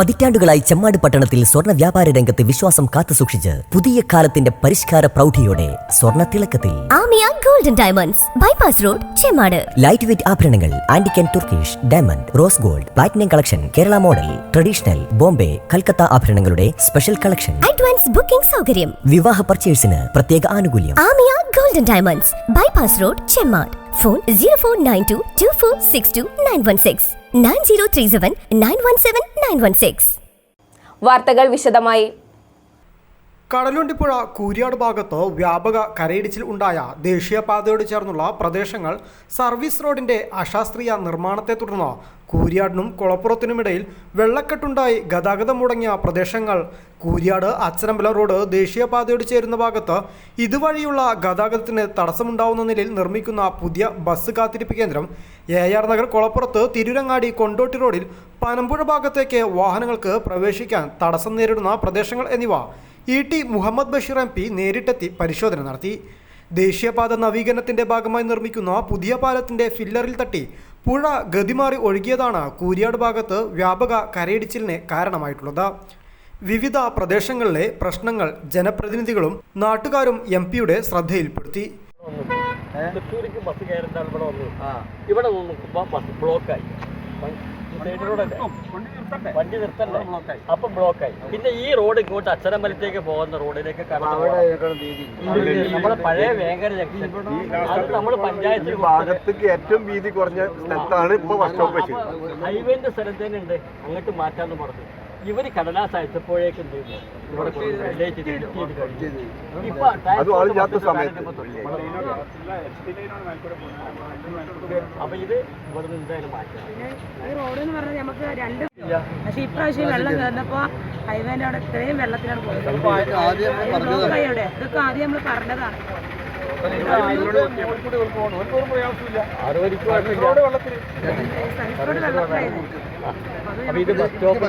പതിറ്റാണ്ടുകളായി ചെമ്മാട് പട്ടണത്തിൽ സ്വർണ വ്യാപാര രംഗത്ത് വിശ്വാസം കാത്തുസൂക്ഷിച്ച് പുതിയ കാലത്തിന്റെ പരിഷ്കാര പ്രൗഢിയോടെ സ്വർണ തിളക്കത്തിൽ Amiya golden diamonds bypass road Chemmad. Light weight ആഭരണങ്ങൾ ആന്റിക്കൻ Turkish diamond rose gold platinum collection Kerala model traditional Bombay Calcutta ആഭരണങ്ങളുടെ special collection. Advance booking സൗകര്യം. വിവാഹ പർച്ചേഴ്സിന് പ്രത്യേക ആനുകൂല്യം. Amiya golden diamonds bypass road Chemmad. Phone zero four nine two two four six two nine one six nine zero three seven nine one seven nine one six. വാർത്തകൾ വിശദമായി. കടലുണ്ടിപ്പുഴ കൂരിയാട് ഭാഗത്ത് വ്യാപക കരയിടിച്ചിൽ ഉണ്ടായ ദേശീയപാതയോട് ചേർന്നുള്ള പ്രദേശങ്ങൾ സർവീസ് റോഡിന്റെ അശാസ്ത്രീയ നിർമ്മാണത്തെ തുടർന്ന് കൂരിയാടിനും കുളപ്പുറത്തിനുമിടയിൽ വെള്ളക്കെട്ടുണ്ടായി ഗതാഗതം മുടങ്ങിയ പ്രദേശങ്ങൾ കൂരിയാട് അച്ചനമ്പല റോഡ് ദേശീയപാതയോട് ചേരുന്ന ഭാഗത്ത് ഇതുവഴിയുള്ള ഗതാഗതത്തിന് തടസ്സമുണ്ടാവുന്ന നിലയിൽ നിർമ്മിക്കുന്ന പുതിയ ബസ് കാത്തിരിപ്പ് കേന്ദ്രം എ ആർ നഗർ കൊളപ്പുറത്ത് തിരുരങ്ങാടി കൊണ്ടോട്ടി റോഡിൽ പനമ്പുഴ ഭാഗത്തേക്ക് വാഹനങ്ങൾക്ക് പ്രവേശിക്കാൻ തടസ്സം നേരിടുന്ന പ്രദേശങ്ങൾ എന്നിവ E T Muhammad Basheer M P നേരിട്ടെത്തി പരിശോധന നടത്തി. ദേശീയപാത നവീകരണത്തിന്റെ ഭാഗമായി നിർമ്മിക്കുന്ന പുതിയ പാലത്തിന്റെ ഫില്ലറിൽ തട്ടി പുഴ ഗതിമാറി ഒഴുകിയതാണ് കൂരിയാട് ഭാഗത്ത് വ്യാപക കരയിടിച്ചിലിന് കാരണമായിട്ടുള്ളത്. വിവിധ പ്രദേശങ്ങളിലെ പ്രശ്നങ്ങൾ ജനപ്രതിനിധികളും നാട്ടുകാരും എം പിയുടെ ശ്രദ്ധയിൽപ്പെടുത്തി. ബസ് ഇവിടെ വന്നു ഇവിടെ ബസ് ബ്ലോക്കായി. വണ്ടി നിർത്തണ്ടേ? അപ്പൊ ബ്ലോക്കായി. പിന്നെ ഈ റോഡ് ഇങ്ങോട്ട് അച്ചനമ്പലത്തേക്ക് പോകുന്ന റോഡിലേക്ക് കടന്നു നമ്മുടെ പഴയ വേങ്ങര ജംഗ്ഷൻ അത് നമ്മൾ പഞ്ചായത്തിൽ ഭാഗത്തേക്ക് ഏറ്റവും വീതി കുറഞ്ഞ സ്ഥലത്താണ് ഇപ്പൊ ഹൈവേന്റെ സ്ഥലത്തേനുണ്ട് ഉണ്ട്. അങ്ങോട്ട് മാറ്റാന്ന് പറഞ്ഞു. ഇവർ കടലാസ് അയച്ചപ്പോഴേക്കും? ഇവിടെ എന്തായാലും ഈ റോഡ് എന്ന് പറഞ്ഞാൽ നമുക്ക് രണ്ട് പക്ഷെ ഇപ്രാവശ്യം വെള്ളം കയറുന്നപ്പോ ഹൈവേന്റെ അവിടെ ഇത്രയും വെള്ളത്തിലാണ് പോയത് ഇവിടെ അവിടെ. ഇതൊക്കെ ആദ്യം നമ്മൾ പറഞ്ഞതാണ്. അപ്പൊ ഇത് ബസ് സ്റ്റോപ്പ്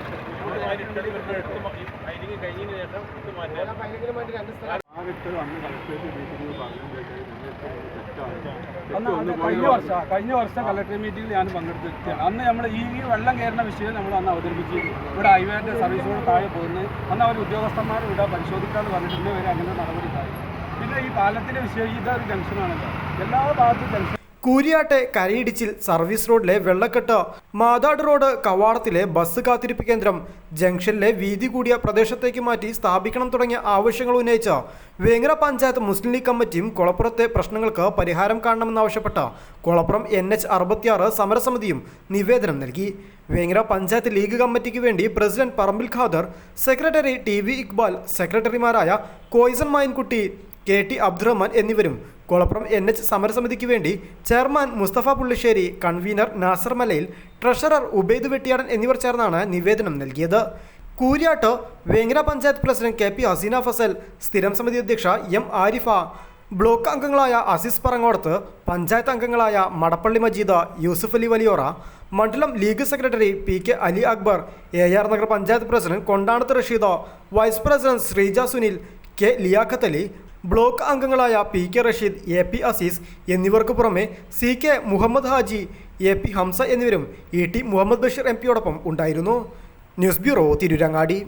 കഴിഞ്ഞ വർഷം കഴിഞ്ഞ വർഷം കളക്ടർ മീറ്റിംഗിൽ ഞാൻ പങ്കെടുത്തിട്ടാണ് അന്ന് നമ്മൾ ഈ വെള്ളം കയറുന്ന വിഷയം നമ്മൾ അന്ന് അവതരിപ്പിച്ച് ഇവിടെ ഹൈവേന്റെ സർവീസുകൾ താഴെ പോകുന്നത്. അന്ന് അവർ ഉദ്യോഗസ്ഥന്മാർ ഇവിടെ പരിശോധിക്കാന്ന് പറഞ്ഞിട്ടുണ്ട് വരെ അങ്ങനെ നടപടി ഉണ്ടായി പിന്നെ ഈ പാലത്തിന്റെ വിഷയം ഇതൊരു ജംഗ്ഷനാണല്ലോ. എല്ലാ ഭാഗത്തും ജംഗ്ഷൻ കൂരിയാട്ടെ കരയിടിച്ചിൽ സർവീസ് റോഡിലെ വെള്ളക്കെട്ട്. മാതാട് റോഡ് കവാടത്തിലെ ബസ് കാത്തിരിപ്പ് കേന്ദ്രം. ജംഗ്ഷനിലെ വീതി കൂടിയ പ്രദേശത്തേക്ക് മാറ്റി സ്ഥാപിക്കണം തുടങ്ങിയ ആവശ്യങ്ങൾ ഉന്നയിച്ച വേങ്ങര പഞ്ചായത്ത് മുസ്ലിം ലീഗ് കമ്മിറ്റിയും കുളപ്പുറത്തെ പ്രശ്നങ്ങൾക്ക് പരിഹാരം കാണണമെന്നാവശ്യപ്പെട്ട് കുളപ്പുറം എൻ എച്ച് അറുപത്തിയാറ് സമരസമിതിയും നിവേദനം നൽകി. വേങ്ങര പഞ്ചായത്ത് ലീഗ് കമ്മിറ്റിക്ക് വേണ്ടി president Parambil Khader secretary T V Iqbal സെക്രട്ടറിമാരായ കോയിസൺ മായൻകുട്ടി കെ ടി അബ്ദുറഹ്മാൻ എന്നിവരും. കൊളപ്പുറം എൻ എച്ച് സമരസമിതിക്ക് വേണ്ടി chairman Musthafa Pullisseri convener Nasar Malayil treasurer Ubaid Vettiyadan എന്നിവർ ചേർന്നാണ് നിവേദനം നൽകിയത്. Kooriyad Vengara panchayat president K P Haseena Fazal സ്ഥിരം സമിതി അധ്യക്ഷ എം ആരിഫ ബ്ലോക്ക് അംഗങ്ങളായ അസീസ് പറങ്ങോടത്ത് പഞ്ചായത്ത് അംഗങ്ങളായ മടപ്പള്ളി മജീദ യൂസുഫ് അലി വലിയോറ മണ്ഡലം league secretary P K Ali Akbar A R Nagar panchayat president Kondanath Rasheed vice president Sreeja Sunil K Liyaqath Ali block അംഗങ്ങളായ P K Rasheed A P Azeez എന്നിവർക്ക് പുറമെ C K Muhammad Haji A P Hamsa എന്നിവരും E T Muhammad Basheer M പിയോടൊപ്പം ഉണ്ടായിരുന്നു. News bureau Tirurangadi.